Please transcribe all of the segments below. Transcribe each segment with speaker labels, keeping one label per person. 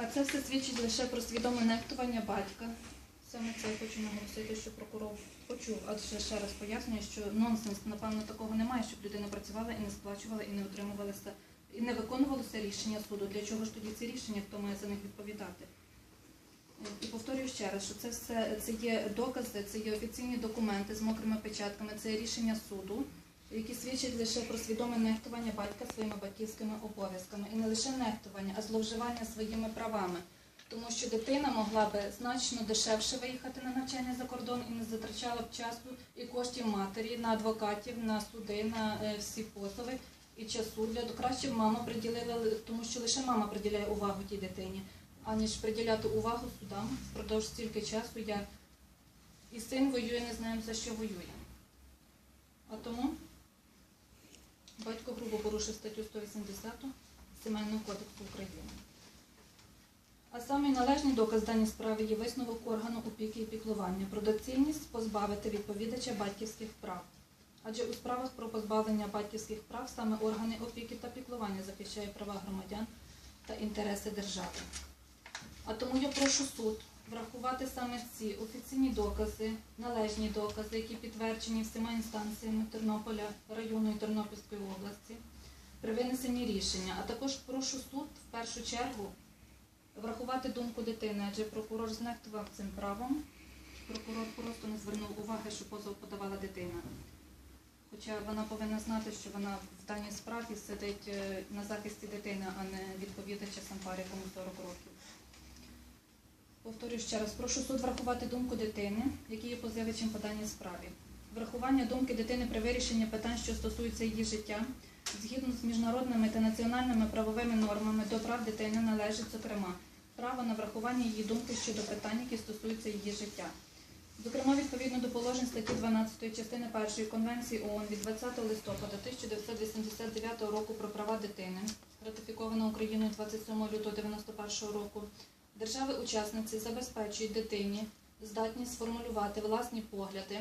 Speaker 1: А це все свідчить лише про свідоме нехтування батька. Саме це я хочу наголосити, що прокурор почув, адже ще раз пояснюю, що нонсенс, напевно, такого немає, щоб людина працювала і не сплачувала, і не отримувалася, і не виконувалося рішення суду. Для чого ж тоді ці рішення, хто має за них відповідати? І повторюю ще раз, що це все це є докази, це є офіційні документи з мокрими печатками, це є рішення суду, які свідчать лише про свідоме нехтування батька своїми батьківськими обов'язками. І не лише нехтування, а зловживання своїми правами. Тому що дитина могла би значно дешевше виїхати на навчання за кордон і не затрачала б часу і коштів матері на адвокатів, на суди, на е, всі позови і часу для краще б мама приділила, тому що лише мама приділяє увагу тій дитині, аніж приділяти увагу судам впродовж стільки часу. Я і син воює, не знаємо за що воює. А тому батько грубо порушив статтю 180 Сімейного кодексу України. А саме належний доказ даній справі є висновок органу опіки і піклування про доцільність позбавити відповідача батьківських прав. Адже у справах про позбавлення батьківських прав саме органи опіки та піклування захищають права громадян та інтереси держави. А тому я прошу суд врахувати саме ці офіційні докази, належні докази, які підтверджені всіма інстанціями Тернополя, району і Тернопільської області при винесенні рішення. А також прошу суд в першу чергу врахувати думку дитини, адже прокурор знехтував цим правом. Прокурор просто не звернув уваги, що позов подавала дитина. Хоча вона повинна знати, що вона в даній справі сидить е, на захисті дитини, а не відповідача Сампар, якому 40 років. Повторюю ще раз, прошу суд врахувати думку дитини, який є позивачем по справі. Врахування думки дитини при вирішенні питань, що стосуються її життя, згідно з міжнародними та національними правовими нормами до прав дитини належить, зокрема, право на врахування її думки щодо питань, які стосуються її життя. Зокрема, відповідно до положень статті 12 частини 1 Конвенції ООН від 20 листопада 1989 року про права дитини, ратифікована Україною 27 лютого 1991 року, держави-учасниці забезпечують дитині здатність сформулювати власні погляди,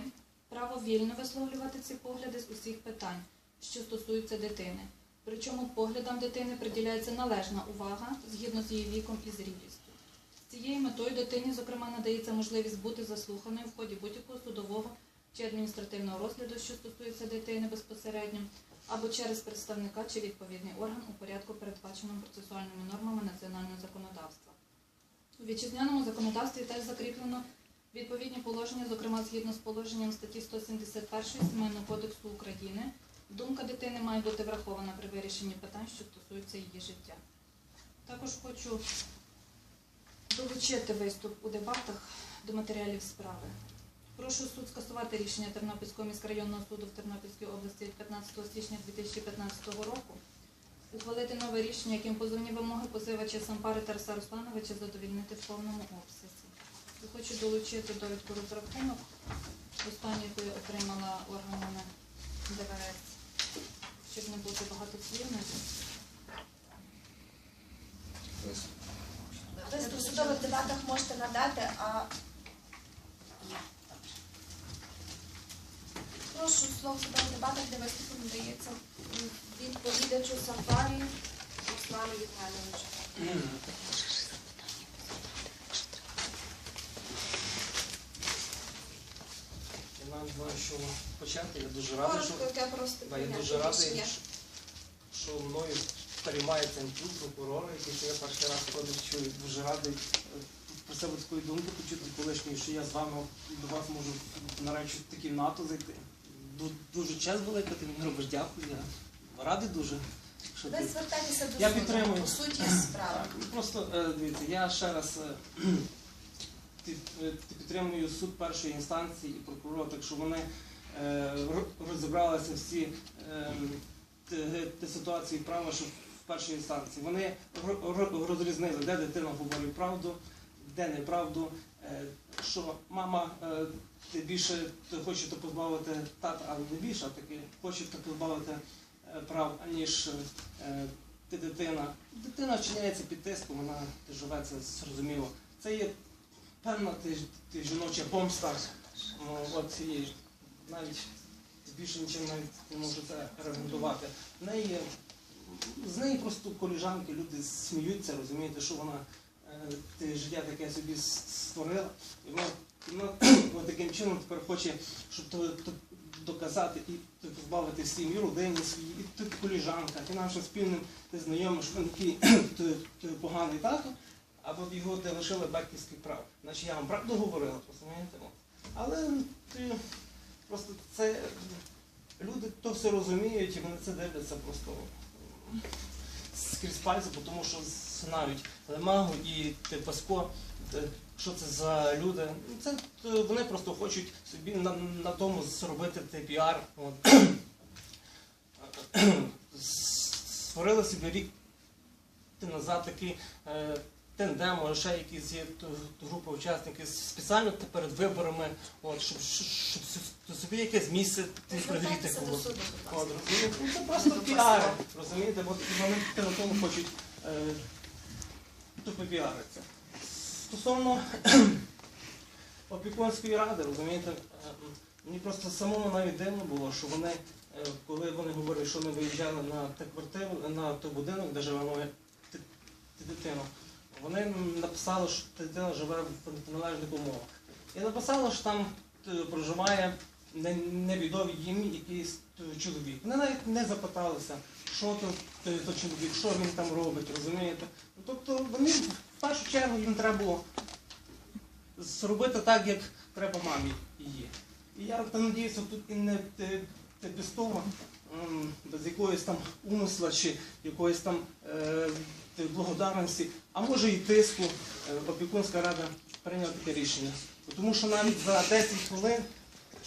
Speaker 1: право вільно висловлювати ці погляди з усіх питань, що стосуються дитини. Причому поглядам дитини приділяється належна увага згідно з її віком і зрілістю. З цією метою дитині, зокрема, надається можливість бути заслуханою в ході будь-якого судового чи адміністративного розгляду, що стосується дитини безпосередньо, або через представника чи відповідний орган у порядку, передбаченому процесуальними нормами національного законодавства. У вітчизняному законодавстві теж закріплено відповідні положення, зокрема згідно з положенням статті 171 Сімейного кодексу України. Думка дитини має бути врахована при вирішенні питань, що стосуються її життя. Також хочу долучити виступ у дебатах до матеріалів справи. Прошу суд скасувати рішення Тернопільського міськрайонного суду в Тернопільській області від 15 січня 2015 року, ухвалити нове рішення, яким позовні вимоги позивача Сампари Тараса Руслановича задовільнити в повному обсязі. Хочу долучити довідку розрахунок, останню, яку я отримала органами ДВС, щоб не бути багатослівною.
Speaker 2: Ви в судових дебатах можете надати, а прошу слово в судових дебатах, де виступу надається відповідачу Сафарі Руслану Євгеновичу.
Speaker 3: Я знаю, що почати. Я дуже радий, що,
Speaker 2: Коротко, яке просто
Speaker 3: да, я
Speaker 2: прийняти
Speaker 3: дуже радий,
Speaker 2: рішення.
Speaker 3: що мною переймається інститут прокурора, який я перший раз ходив, чую. Дуже радий е, про себе такої думки почути колишньої, що я з вами до вас можу нарешті в кімнату зайти. Ду- Дуже честь велика, ти мені робиш дякую. Я радий дуже. Що
Speaker 2: Ви
Speaker 3: ти...
Speaker 2: звертайтеся до
Speaker 3: Я
Speaker 2: суду
Speaker 3: підтримую.
Speaker 2: по суті справи.
Speaker 3: Так, просто е, дивіться, я ще раз е, під- е, підтримую суд першої інстанції і прокурора, так що вони е, ро- розібралися всі е, т- ті ситуації права, що в першій інстанції. Вони ро- ро- розрізнили, де дитина говорить правду, де неправду, е, що мама е, ти більше ти хоче то позбавити тата, але не більше, а таки хоче то позбавити прав, аніж е, ти дитина. Дитина вчиняється під тиском, вона живе це зрозуміло. Це є певна ти, ти жіноча помста. Ну, от і навіть більше нічим навіть не можу це регулювати. Неї, з неї просто коліжанки, люди сміються, розумієте, що вона е, те життя таке собі створила. І вона, вона таким чином тепер хоче, щоб доказати і позбавити сім'ї, родині своїй, і тут коліжанка, і нашим спільним знайомим, що він такий поганий тато, а от його ти лишили батьківських прав. Значить я вам правду говорила, розумієте? Але ти, просто це люди то все розуміють і вони це дивляться просто скрізь пальці, тому що знають Лемагу і Тепасько, те, що це за люди. Ну, Це е, вони просто хочуть собі на, на тому зробити той піар. От. Створили собі рік назад такий е, тендем, ще якісь є група учасників спеціально перед виборами, от, щоб, щоб, щоб собі якесь місце ти пригріти
Speaker 2: Звертайтеся до
Speaker 3: було.
Speaker 2: суду, будь
Speaker 3: От,
Speaker 2: ласка.
Speaker 3: розумієте? Ну, це просто піари, розумієте? От вони на тому хочуть е, тупо піаритися. Стосовно опікунської ради, розумієте, е, мені просто самому навіть дивно було, що вони, е, коли вони говорили, що вони виїжджали на ту квартиру, на той будинок, де живе моя ди- ди- дитина, вони написали, що дитина живе в належних умовах. І написали, що там е, проживає не- невідомий їм якийсь е, чоловік. Вони навіть не запиталися, що то, то, то чоловік, що він там робить, розумієте? Тобто вони чергу їм треба було зробити так, як треба мамі її. І я надіюся, тут і не те- те Пестова, без якоїсь там умисла чи якоїсь там е, благодарності, а може і тиску, е, опікунська рада прийняла таке рішення. Тому що навіть за 10 хвилин,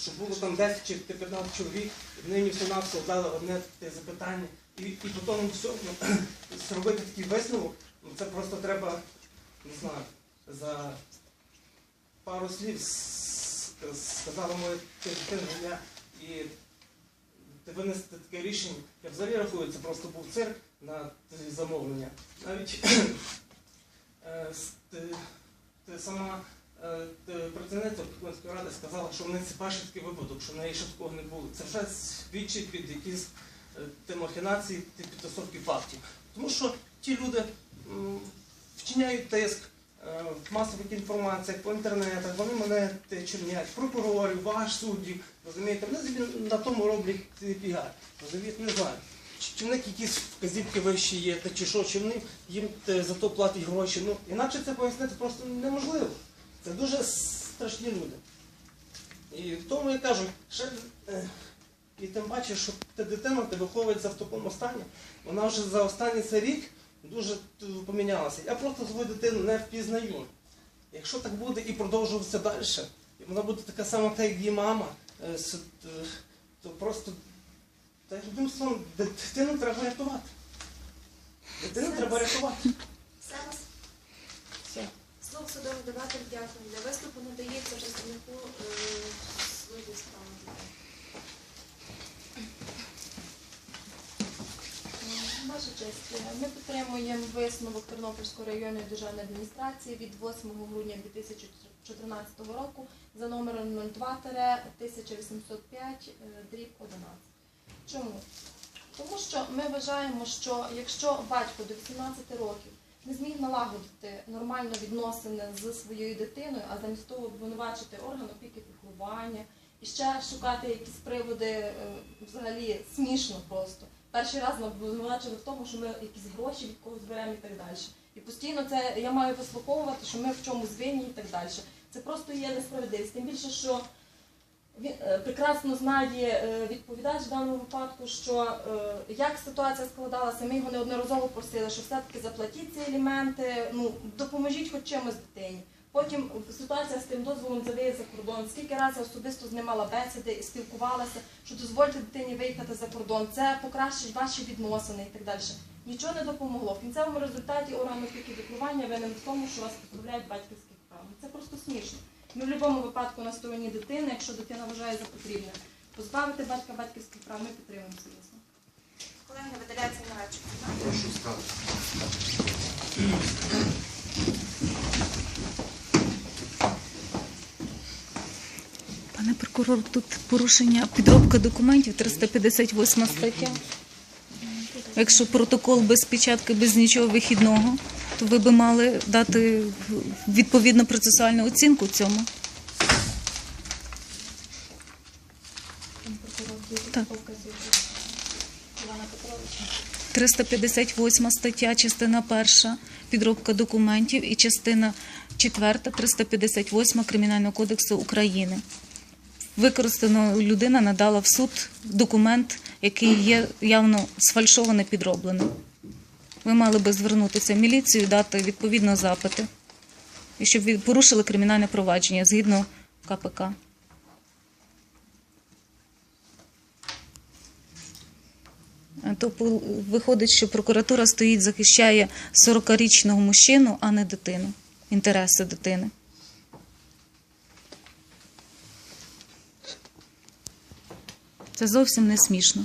Speaker 3: щоб було там 10 чи 15 чоловік, нині все на все дали одне запитання, і, і по тому всьому зробити такий висновок, ну це просто треба, не знаю, за пару слів сказала моя дитина, і винести таке рішення. Я взагалі рахую, це просто був цирк на замовлення. Навіть сама працівниця Пекінської ради сказала, що в неї це перший такий випадок, що в неї ще такого не було. Це вже свідчить під якісь махінації, підтасовки фактів. Тому що ті люди вчиняють тиск е, в масових інформаціях, по інтернетах, вони мене те чорнять, прокурорів, ваш суддів, розумієте, вони на тому роблять е, піар. Розумієте, не знаю. Чи, в них якісь вказівки вищі є, та чи що, чи вони їм те, за то платять гроші. Ну, інакше це пояснити просто неможливо. Це дуже страшні люди. І тому я кажу, ще, е, і тим паче, що та дитина ти виховується в такому стані, вона вже за останній цей рік дуже помінялася. Я просто свою дитину не впізнаю. Якщо так буде і продовжуватися далі, і вона буде така сама, та як її мама, е, е, то просто та одним словом, дитину треба рятувати. Дитину треба рятувати.
Speaker 2: Все вас?
Speaker 1: Все.
Speaker 2: Слух судових дебатів дякую. Для виступу надається представнику е, служби справи дітей.
Speaker 4: Ваша честь, ми підтримуємо висновок Тернопільської районної державної адміністрації від 8 грудня 2014 року за номером 02-1805 дріб 11. Чому? Тому що ми вважаємо, що якщо батько до 18 років не зміг налагодити нормально відносини з своєю дитиною, а замість того обвинувачити орган опіки піклування і ще шукати якісь приводи е, взагалі смішно просто. Перший раз обвинувачили в тому, що ми якісь гроші від когось беремо і так далі. І постійно це я маю вислуховувати, що ми в чомусь винні і так далі. Це просто є несправедливість. Тим більше, що він е, прекрасно знає е, відповідач в даному випадку, що е, як ситуація складалася, ми його неодноразово просили, що все-таки заплатіть ці елементи, ну допоможіть хоч чимось дитині. Потім ситуація з тим дозволом за виїзд за кордон. Скільки разів я особисто з ним мала бесіди і спілкувалася, що дозвольте дитині виїхати за кордон, це покращить ваші відносини і так далі. Нічого не допомогло. В кінцевому результаті орган опіки піклування винен в тому, що вас позбавляють батьківських прав. Це просто смішно. Ми в будь-якому випадку на стороні дитини, якщо дитина вважає за потрібне. Позбавити батька батьківських прав, ми підтримуємо звісно.
Speaker 2: Колеги, видаляється нарадчик.
Speaker 5: Прошу скажу.
Speaker 6: Пане прокурор, тут порушення підробка документів 358 стаття. Якщо протокол без печатки, без нічого вихідного,
Speaker 1: то ви би мали дати відповідну процесуальну оцінку цьому. Так.
Speaker 7: так. вказує Івана Петровича.
Speaker 1: 358 стаття, частина 1 підробка документів і частина 4 358 Кримінального кодексу України. Використано людина надала в суд документ, який є явно сфальшований, підроблений. Ви мали би звернутися в міліцію дати відповідно запити, і щоб порушили кримінальне провадження згідно КПК. То виходить, що прокуратура стоїть, захищає 40-річного мужчину, а не дитину, інтереси дитини. Це зовсім не смішно.